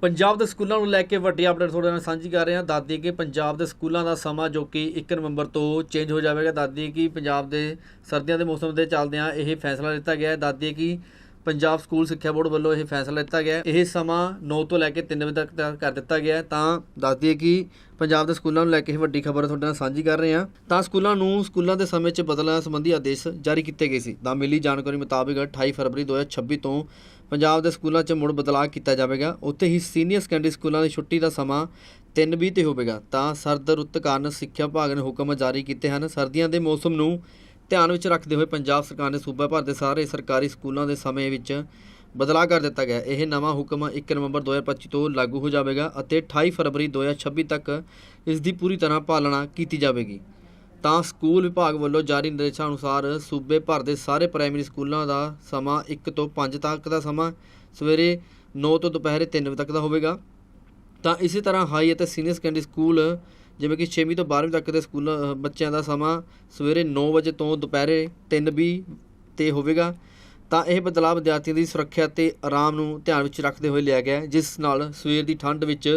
ਪੰਜਾਬ ਦੇ ਸਕੂਲਾਂ ਨੂੰ ਲੈ ਕੇ ਵੱਡੀ ਅਪਡੇਟ ਤੁਹਾਡੇ ਨਾਲ ਸਾਂਝੀ ਕਰ ਰਹੇ ਹਾਂ। ਦੱਸਦੀ ਕਿ ਪੰਜਾਬ ਦੇ ਸਕੂਲਾਂ ਦਾ ਸਮਾਂ ਜੋ ਕਿ 1 ਨਵੰਬਰ ਤੋਂ ਚੇਂਜ ਹੋ ਜਾਵੇਗਾ। ਦਾਦੀ ਕਿ ਪੰਜਾਬ ਦੇ ਸਰਦੀਆਂ ਦੇ ਮੌਸਮ ਦੇ ਚੱਲਦਿਆਂ ਇਹ ਫੈਸਲਾ ਲਿੱਤਾ ਗਿਆ ਹੈ। ਦਾਦੀ ਕਿ ਪੰਜਾਬ ਸਕੂਲ ਸਿੱਖਿਆ ਬੋਰਡ ਵੱਲੋਂ ਇਹ ਫੈਸਲਾ ਲਿੱਤਾ ਗਿਆ ਇਹ ਸਮਾਂ 9 ਤੋਂ ਲੈ ਕੇ 3 ਵਜੇ ਤੱਕ ਦਾ ਕਰ ਦਿੱਤਾ ਗਿਆ ਹੈ। ਤਾਂ ਦੱਸਦੀ ਕਿ ਪੰਜਾਬ ਦੇ ਸਕੂਲਾਂ ਨੂੰ ਲੈ ਕੇ ਇਹ ਵੱਡੀ ਖਬਰ ਤੁਹਾਡੇ ਨਾਲ ਸਾਂਝੀ ਕਰ ਰਹੇ ਹਾਂ। ਤਾਂ ਸਕੂਲਾਂ ਨੂੰ ਸਕੂਲਾਂ ਦੇ ਸਮੇਂ 'ਚ ਬਦਲਣ ਸੰਬੰਧੀ ਆਦੇਸ਼ ਜਾਰੀ ਕੀਤੇ ਗਏ ਸੀ। ਤਾਂ ਮਿਲੀ ਜਾਣਕਾਰੀ ਮੁਤਾਬਿਕ 28 ਫਰਵਰੀ 2026 ਤੋਂ ਪੰਜਾਬ ਦੇ ਸਕੂਲਾਂ 'ਚ ਮੁੜ ਬਦਲਾਅ ਕੀਤਾ ਜਾਵੇਗਾ। ਉੱਥੇ ਹੀ ਸੀਨੀਅਰ ਸੈਕੰਡਰੀ ਸਕੂਲਾਂ ਦੀ ਛੁੱਟੀ ਦਾ ਸਮਾਂ 3:20 ਤੇ ਹੋਵੇਗਾ। ਤਾਂ ਸਰਦ ਰੁੱਤ ਕਾਰਨ ਸਿੱਖਿਆ ਵਿਭਾਗ ਨੇ ਹੁਕਮ ਜਾਰੀ ਕੀਤੇ ਹਨ। ਸਰਦੀਆਂ ਦੇ ਮੌਸਮ ਨੂੰ ਧਿਆਨ ਵਿੱਚ ਰੱਖਦੇ ਹੋਏ ਪੰਜਾਬ ਸਰਕਾਰ ਨੇ ਸੂਬਾ ਭਰ ਦੇ ਸਾਰੇ ਸਰਕਾਰੀ ਸਕੂਲਾਂ ਦੇ ਸਮੇਂ ਵਿੱਚ ਬਦਲਾਅ ਕਰ ਦਿੱਤਾ ਗਿਆ। ਇਹ ਨਵਾਂ ਹੁਕਮ 1 ਨਵੰਬਰ 2025 ਤੋਂ ਲਾਗੂ ਹੋ ਜਾਵੇਗਾ ਅਤੇ 28 ਫਰਵਰੀ 2026 ਤੱਕ ਇਸ ਦੀ ਪੂਰੀ ਤਰ੍ਹਾਂ ਪਾਲਣਾ ਕੀਤੀ ਜਾਵੇਗੀ। ਤਾਂ ਸਕੂਲ ਵਿਭਾਗ ਵੱਲੋਂ ਜਾਰੀ ਨਿਰਦੇਸ਼ਾਂ ਅਨੁਸਾਰ ਸੂਬੇ ਭਰ ਦੇ ਸਾਰੇ ਪ੍ਰਾਇਮਰੀ ਸਕੂਲਾਂ ਦਾ ਸਮਾਂ 1 ਤੋਂ 5 ਤੱਕ ਦਾ ਸਮਾਂ, ਸਵੇਰੇ 9 ਤੋਂ ਦੁਪਹਿਰੇ 3 ਵਜੇ ਤੱਕ ਦਾ ਹੋਵੇਗਾ। ਤਾਂ ਇਸੇ ਤਰ੍ਹਾਂ ਹਾਈ ਅਤੇ ਸੀਨੀਅਰ ਸੈਕੰਡਰੀ ਸਕੂਲ ਜਿਵੇਂ ਕਿ 6ਵੀਂ ਤੋਂ 12ਵੀਂ ਤੱਕ ਦੇ ਸਕੂਲ ਬੱਚਿਆਂ ਦਾ ਸਮਾਂ ਸਵੇਰੇ 9 ਵਜੇ ਤੋਂ ਦੁਪਹਿਰੇ 3:20 ਤੇ ਹੋਵੇਗਾ। ਤਾਂ ਇਹ ਬਦਲਾਅ ਵਿਦਿਆਰਥੀਆਂ ਦੀ ਸੁਰੱਖਿਆ ਤੇ ਆਰਾਮ ਨੂੰ ਧਿਆਨ ਵਿੱਚ ਰੱਖਦੇ ਹੋਏ ਲਿਆ ਗਿਆ ਜਿਸ ਨਾਲ ਸਵੇਰ ਦੀ ਠੰਡ ਵਿੱਚ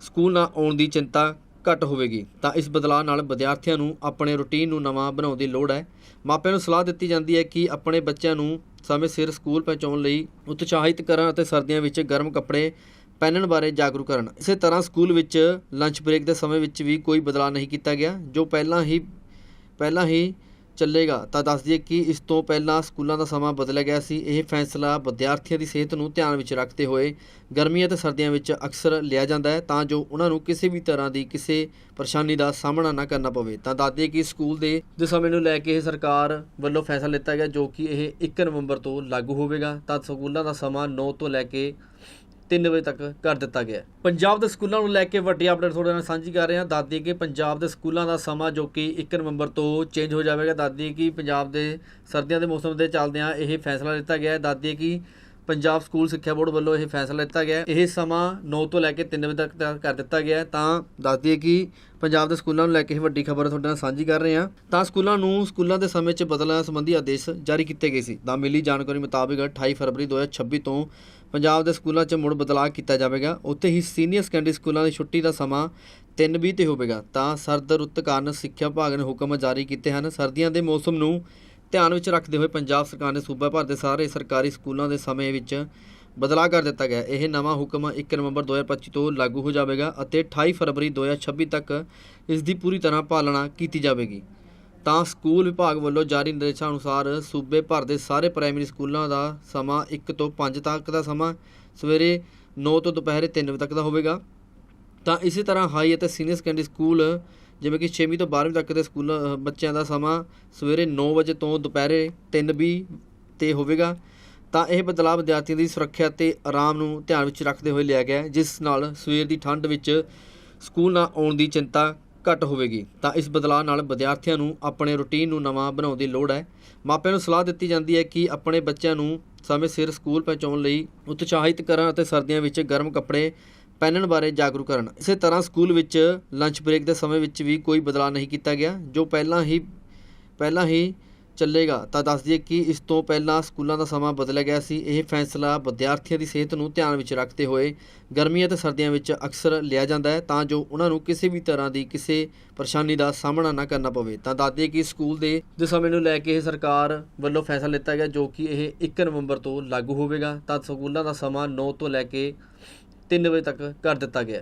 ਸਕੂਲ ਨਾ ਆਉਣ ਦੀ ਚਿੰਤਾ ਘੱਟ ਹੋਵੇਗੀ। ਤਾਂ ਇਸ ਬਦਲਾਅ ਨਾਲ ਵਿਦਿਆਰਥੀਆਂ ਨੂੰ ਆਪਣੇ ਰੁਟੀਨ ਨੂੰ ਨਵਾਂ ਬਣਾਉਣ ਦੀ ਲੋੜ ਹੈ। ਮਾਪਿਆਂ ਨੂੰ ਸਲਾਹ ਦਿੱਤੀ ਜਾਂਦੀ ਹੈ ਕਿ ਆਪਣੇ ਬੱਚਿਆਂ ਨੂੰ ਸਮੇਂ ਸਿਰ ਸਕੂਲ ਪਹੁੰਚਾਉਣ ਲਈ ਉਤਸ਼ਾਹਿਤ ਕਰਨ ਅਤੇ ਸਰਦੀਆਂ ਵਿੱਚ ਗਰਮ ਕੱਪੜੇ ਪਹਿਨਣ ਬਾਰੇ ਜਾਗਰੂਕ ਕਰਨ। ਇਸੇ ਤਰ੍ਹਾਂ ਸਕੂਲ ਵਿੱਚ ਲੰਚ ਬ੍ਰੇਕ ਦੇ ਸਮੇਂ ਵਿੱਚ ਵੀ ਕੋਈ ਬਦਲਾਅ ਨਹੀਂ ਕੀਤਾ ਗਿਆ, ਜੋ ਪਹਿਲਾਂ ਹੀ ਪਹਿਲਾਂ ਹੀ ਚੱਲੇਗਾ। ਤਾਂ ਦੱਸ ਦਈਏ ਕਿ ਇਸ ਤੋਂ ਪਹਿਲਾਂ ਸਕੂਲਾਂ ਦਾ ਸਮਾਂ ਬਦਲਿਆ ਗਿਆ ਸੀ। ਇਹ ਫੈਸਲਾ ਵਿਦਿਆਰਥੀਆਂ ਦੀ ਸਿਹਤ ਨੂੰ ਧਿਆਨ ਵਿੱਚ ਰੱਖਦੇ ਹੋਏ ਗਰਮੀਆਂ ਅਤੇ ਸਰਦੀਆਂ ਵਿੱਚ ਅਕਸਰ ਲਿਆ ਜਾਂਦਾ ਹੈ, ਤਾਂ ਜੋ ਉਹਨਾਂ ਨੂੰ ਕਿਸੇ ਵੀ ਤਰ੍ਹਾਂ ਦੀ ਕਿਸੇ ਪਰੇਸ਼ਾਨੀ ਦਾ ਸਾਹਮਣਾ ਨਾ ਕਰਨਾ ਪਵੇ। ਤਾਂ ਦੱਸ ਦਈਏ ਕਿ ਸਕੂਲ ਦੇ ਦੇ ਸਮੇਂ ਨੂੰ ਲੈ ਕੇ ਇਹ ਸਰਕਾਰ ਵੱਲੋਂ ਫੈਸਲਾ ਲਿੱਤਾ ਗਿਆ, ਜੋ ਕਿ ਇਹ 1 ਨਵੰਬਰ ਤੋਂ ਲਾਗੂ ਹੋਵੇਗਾ। ਤਾਂ ਸਕੂਲਾਂ ਦਾ ਸਮਾਂ 9 ਤੋਂ ਲੈ ਕੇ 3 ਵਜੇ ਤੱਕ ਕਰ ਦਿੱਤਾ ਗਿਆ ਪੰਜਾਬ ਦੇ ਸਕੂਲਾਂ ਨੂੰ ਲੈ ਕੇ ਵੱਡੀ ਅਪਡੇਟ ਤੁਹਾਡੇ ਨਾਲ ਸਾਂਝੀ ਕਰ ਰਹੇ ਹਾਂ। ਦੱਸਦੀ ਕਿ ਪੰਜਾਬ ਦੇ ਸਕੂਲਾਂ ਦਾ ਸਮਾਂ ਜੋ ਕਿ 1 ਨਵੰਬਰ ਤੋਂ ਚੇਂਜ ਹੋ ਜਾਵੇਗਾ। ਦਾਦੀ ਕਿ ਪੰਜਾਬ ਦੇ ਸਰਦੀਆਂ ਦੇ ਮੌਸਮ ਦੇ ਚੱਲਦਿਆਂ ਇਹ ਫੈਸਲਾ ਲਿੱਤਾ ਗਿਆ ਹੈ। ਦੱਸਦੀ ਕਿ ਪੰਜਾਬ ਸਕੂਲ ਸਿੱਖਿਆ ਬੋਰਡ ਵੱਲੋਂ ਇਹ ਫੈਸਲਾ ਲਿੱਤਾ ਗਿਆ ਇਹ ਸਮਾਂ 9 ਤੋਂ ਲੈ ਕੇ 3 ਵਜੇ ਤੱਕ ਦਾ ਕਰ ਦਿੱਤਾ ਗਿਆ ਹੈ। ਤਾਂ ਦੱਸਦੀ ਕਿ ਪੰਜਾਬ ਦੇ ਸਕੂਲਾਂ ਨੂੰ ਲੈ ਕੇ ਇਹ ਵੱਡੀ ਖਬਰ ਤੁਹਾਡੇ ਨਾਲ ਸਾਂਝੀ ਕਰ ਰਹੇ ਹਾਂ। ਤਾਂ ਸਕੂਲਾਂ ਨੂੰ ਸਕੂਲਾਂ ਦੇ ਸਮੇਂ 'ਚ ਬਦਲਣ ਸੰਬੰਧੀ ਆਦੇਸ਼ ਜਾਰੀ ਕੀਤੇ ਗਏ ਸੀ। ਤਾਂ ਮਿਲੀ ਜਾਣਕਾਰੀ ਮੁਤਾਬਿਕ 28 ਫਰਵਰੀ 2026 ਤੋਂ ਪੰਜਾਬ ਦੇ ਸਕੂਲਾਂ 'ਚ ਮੁੜ ਬਦਲਾਅ ਕੀਤਾ ਜਾਵੇਗਾ। ਉੱਥੇ ਹੀ ਸੀਨੀਅਰ ਸੈਕੰਡਰੀ ਸਕੂਲਾਂ ਦੀ ਛੁੱਟੀ ਦਾ ਸਮਾਂ 3:20 ਤੇ ਹੋਵੇਗਾ। ਤਾਂ ਸਰਦ ਰੁੱਤ ਕਾਰਨ ਸਿੱਖਿਆ ਵਿਭਾਗ ਨੇ ਹੁਕਮ ਜਾਰੀ ਕੀਤੇ ਹਨ। ਸਰਦੀਆਂ ਦੇ ਮੌਸਮ ਨੂੰ ਧਿਆਨ ਵਿੱਚ ਰੱਖਦੇ ਹੋਏ ਪੰਜਾਬ ਸਰਕਾਰ ਨੇ ਸੂਬਾ ਭਰ ਦੇ ਸਾਰੇ ਸਰਕਾਰੀ ਸਕੂਲਾਂ ਦੇ ਸਮੇਂ ਵਿੱਚ ਬਦਲਾਅ ਕਰ ਦਿੱਤਾ ਗਿਆ। ਇਹ ਨਵਾਂ ਹੁਕਮ 1 ਨਵੰਬਰ 2025 ਤੋਂ ਲਾਗੂ ਹੋ ਜਾਵੇਗਾ ਅਤੇ 28 ਫਰਵਰੀ 2026 ਤੱਕ ਇਸ ਦੀ ਪੂਰੀ ਤਰ੍ਹਾਂ ਪਾਲਣਾ ਕੀਤੀ ਜਾਵੇਗੀ। ਤਾਂ ਸਕੂਲ ਵਿਭਾਗ ਵੱਲੋਂ ਜਾਰੀ ਨਿਰਦੇਸ਼ਾਂ ਅਨੁਸਾਰ ਸੂਬੇ ਭਰ ਦੇ ਸਾਰੇ ਪ੍ਰਾਇਮਰੀ ਸਕੂਲਾਂ ਦਾ ਸਮਾਂ 1 ਤੋਂ 5 ਤੱਕ ਦਾ ਸਮਾਂ, ਸਵੇਰੇ 9 ਤੋਂ ਦੁਪਹਿਰੇ 3 ਵਜੇ ਤੱਕ ਦਾ ਹੋਵੇਗਾ। ਤਾਂ ਇਸੇ ਤਰ੍ਹਾਂ ਹਾਈ ਅਤੇ ਸੀਨੀਅਰ ਸੈਕੰਡਰੀ ਸਕੂਲ ਜਿਵੇਂ ਕਿ 6ਵੀਂ ਤੋਂ 12ਵੀਂ ਤੱਕ ਦੇ ਸਕੂਲ ਬੱਚਿਆਂ ਦਾ ਸਮਾਂ ਸਵੇਰੇ 9 ਵਜੇ ਤੋਂ ਦੁਪਹਿਰੇ 3:20 ਤੇ ਹੋਵੇਗਾ। ਤਾਂ ਇਹ ਬਦਲਾਅ ਵਿਦਿਆਰਥੀਆਂ ਦੀ ਸੁਰੱਖਿਆ ਤੇ ਆਰਾਮ ਨੂੰ ਧਿਆਨ ਵਿੱਚ ਰੱਖਦੇ ਹੋਏ ਲਿਆ ਗਿਆ ਜਿਸ ਨਾਲ ਸਵੇਰ ਦੀ ਠੰਡ ਵਿੱਚ ਸਕੂਲ ਨਾ ਆਉਣ ਦੀ ਚਿੰਤਾ ਘੱਟ ਹੋਵੇਗੀ। ਤਾਂ ਇਸ ਬਦਲਾਅ ਨਾਲ ਵਿਦਿਆਰਥੀਆਂ ਨੂੰ ਆਪਣੇ ਰੁਟੀਨ ਨੂੰ ਨਵਾਂ ਬਣਾਉਣ ਦੀ ਲੋੜ ਹੈ। ਮਾਪਿਆਂ ਨੂੰ ਸਲਾਹ ਦਿੱਤੀ ਜਾਂਦੀ ਹੈ ਕਿ ਆਪਣੇ ਬੱਚਿਆਂ ਨੂੰ ਸਮੇਂ ਸਿਰ ਸਕੂਲ ਪਹੁੰਚਾਉਣ ਲਈ ਉਤਸ਼ਾਹਿਤ ਕਰਨ ਅਤੇ ਸਰਦੀਆਂ ਵਿੱਚ ਗਰਮ ਕੱਪੜੇ ਪਹਿਨਣ ਬਾਰੇ ਜਾਗਰੂਕ ਕਰਨ। ਇਸੇ ਤਰ੍ਹਾਂ ਸਕੂਲ ਵਿੱਚ ਲੰਚ ਬ੍ਰੇਕ ਦੇ ਸਮੇਂ ਵਿੱਚ ਵੀ ਕੋਈ ਬਦਲਾਅ ਨਹੀਂ ਕੀਤਾ ਗਿਆ, ਜੋ ਪਹਿਲਾਂ ਹੀ ਪਹਿਲਾਂ ਹੀ ਚੱਲੇਗਾ। ਤਾਂ ਦੱਸ ਦਈਏ ਕਿ ਇਸ ਤੋਂ ਪਹਿਲਾਂ ਸਕੂਲਾਂ ਦਾ ਸਮਾਂ ਬਦਲਿਆ ਗਿਆ ਸੀ। ਇਹ ਫੈਸਲਾ ਵਿਦਿਆਰਥੀਆਂ ਦੀ ਸਿਹਤ ਨੂੰ ਧਿਆਨ ਵਿੱਚ ਰੱਖਦੇ ਹੋਏ ਗਰਮੀਆਂ ਅਤੇ ਸਰਦੀਆਂ ਵਿੱਚ ਅਕਸਰ ਲਿਆ ਜਾਂਦਾ ਹੈ, ਤਾਂ ਜੋ ਉਹਨਾਂ ਨੂੰ ਕਿਸੇ ਵੀ ਤਰ੍ਹਾਂ ਦੀ ਕਿਸੇ ਪਰੇਸ਼ਾਨੀ ਦਾ ਸਾਹਮਣਾ ਨਾ ਕਰਨਾ ਪਵੇ। ਤਾਂ ਦੱਸ ਦਈਏ ਕਿ ਸਕੂਲ ਦੇ ਦੇ ਸਮੇਂ ਨੂੰ ਲੈ ਕੇ ਇਹ ਸਰਕਾਰ ਵੱਲੋਂ ਫੈਸਲਾ ਲਿੱਤਾ ਗਿਆ, ਜੋ ਕਿ ਇਹ 1 ਨਵੰਬਰ ਤੋਂ ਲਾਗੂ ਹੋਵੇਗਾ। ਤਾਂ ਸਕੂਲਾਂ ਦਾ ਸਮਾਂ 9 ਤੋਂ ਲੈ ਕੇ 3 ਵਜੇ ਤੱਕ ਕਰ ਦਿੱਤਾ ਗਿਆ।